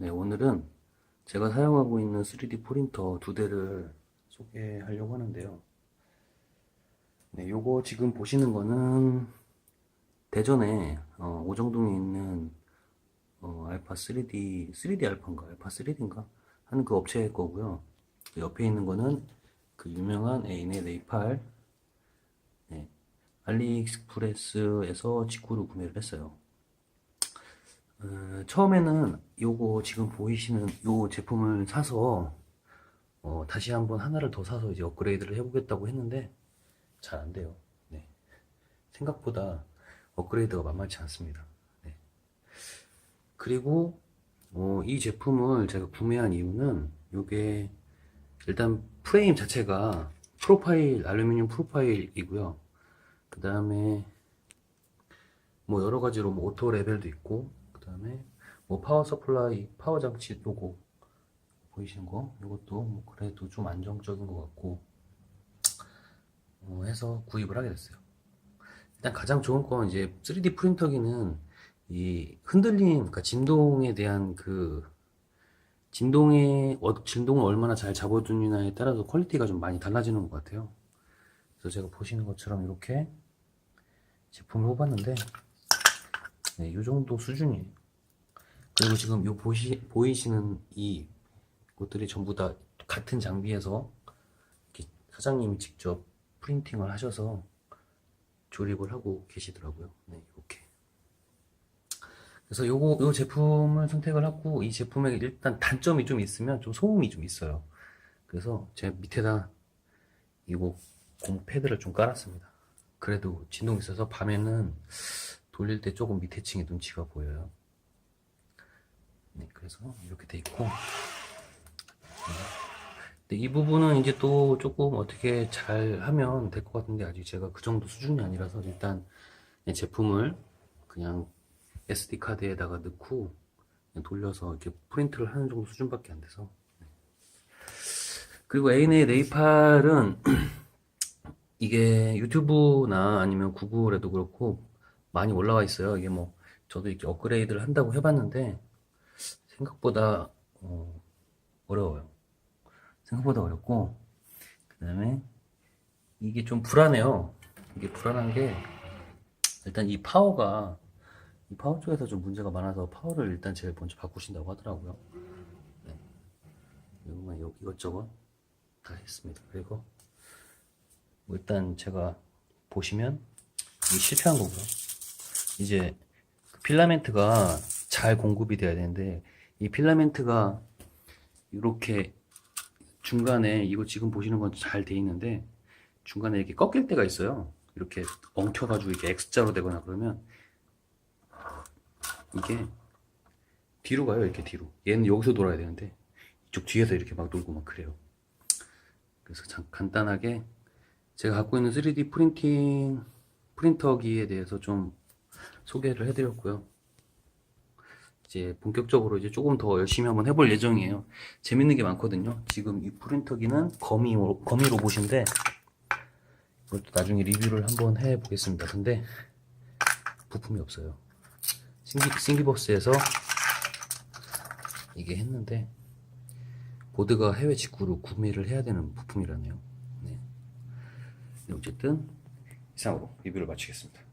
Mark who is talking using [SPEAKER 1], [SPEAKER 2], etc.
[SPEAKER 1] 네, 오늘은 제가 사용하고 있는 3D 프린터 두 대를 소개하려고 하는데요. 네, 요거 지금 보시는 거는 대전에 어, 오정동에 있는 어, 알파 3D, 3D 알파인가? 알파 3D인가? 하는 그 업체 거고요. 그 옆에 있는 거는 그 유명한 에인의 네이팔 네, 알리익스프레스에서 직구로 구매를 했어요. 어, 처음에는 요거 지금 보이시는 요 제품을 사서 어, 다시 한번 하나를 더 사서 이제 업그레이드를 해보겠다고 했는데 잘 안 돼요. 네. 생각보다 업그레이드가 만만치 않습니다. 네. 그리고 어, 이 제품을 제가 구매한 이유는 요게 일단 프레임 자체가 프로파일 알루미늄 프로파일이고요. 그 다음에 뭐 여러 가지로 뭐 오토 레벨도 있고 그 다음에 뭐 파워 서플라이 파워 장치 요거 보이시는 거 이것도 뭐 그래도 좀 안정적인 것 같고 어, 해서 구입을 하게 됐어요. 일단 가장 좋은 건 이제 3D 프린터기는 이 흔들림, 그러니까 진동에 대한 그 진동의 어, 진동을 얼마나 잘 잡아주느냐에 따라서 퀄리티가 좀 많이 달라지는 것 같아요. 그래서 제가 보시는 것처럼 이렇게 제품을 뽑았는데 네, 이 정도 수준이에요. 그리고 지금 요 보시, 보이시는 이 것들이 전부 다 같은 장비에서 사장님이 직접 프린팅을 하셔서 조립을 하고 계시더라고요. 네, 이렇게. 그래서 요거, 요 제품을 선택을 하고 이 제품에 일단 단점이 좀 있으면 좀 소음이 좀 있어요. 그래서 제가 밑에다 이거 공 패드를 좀 깔았습니다. 그래도 진동이 있어서 밤에는 돌릴 때 조금 밑에 층에 눈치가 보여요. 네, 그래서 이렇게 돼 있고. 네. 이 부분은 이제 또 조금 어떻게 잘 하면 될 것 같은데 아직 제가 그 정도 수준이 아니라서 일단 이 제품을 그냥 SD 카드에다가 넣고 돌려서 이렇게 프린트를 하는 정도 수준밖에 안 돼서. 네. 그리고 A&A 네이팔은 이게 유튜브나 아니면 구글에도 그렇고 많이 올라와 있어요. 이게 뭐 저도 이렇게 업그레이드를 한다고 해봤는데 생각보다 어, 어려워요. 생각보다 어렵고 그 다음에 이게 좀 불안해요. 이게 불안한 게 일단 이 파워가 이 파워 쪽에서 좀 문제가 많아서 파워를 일단 제일 먼저 바꾸신다고 하더라고요. 네. 이것저것 다 했습니다. 그리고 뭐 일단 제가 보시면 실패한 거고요. 이제 그 필라멘트가 잘 공급이 돼야 되는데 이 필라멘트가 이렇게 중간에 이거 지금 보시는 건 잘 돼 있는데 중간에 이렇게 꺾일 때가 있어요. 이렇게 엉켜가지고 이렇게 X자로 되거나 그러면 이게 뒤로 가요. 이렇게 뒤로. 얘는 여기서 돌아야 되는데 이쪽 뒤에서 이렇게 막 돌고 막 그래요. 그래서 참 간단하게 제가 갖고 있는 3D 프린팅 프린터기에 대해서 좀 소개를 해드렸고요. 이제 본격적으로 이제 조금 더 열심히 한번 해볼 예정이에요. 재밌는 게 많거든요. 지금 이 프린터기는 거미, 거미 로봇인데, 이것도 나중에 리뷰를 한번 해보겠습니다. 근데, 부품이 없어요. 싱기, 싱기버스에서 이게 했는데, 보드가 해외 직구로 구매를 해야 되는 부품이라네요. 네. 네, 어쨌든, 이상으로 리뷰를 마치겠습니다.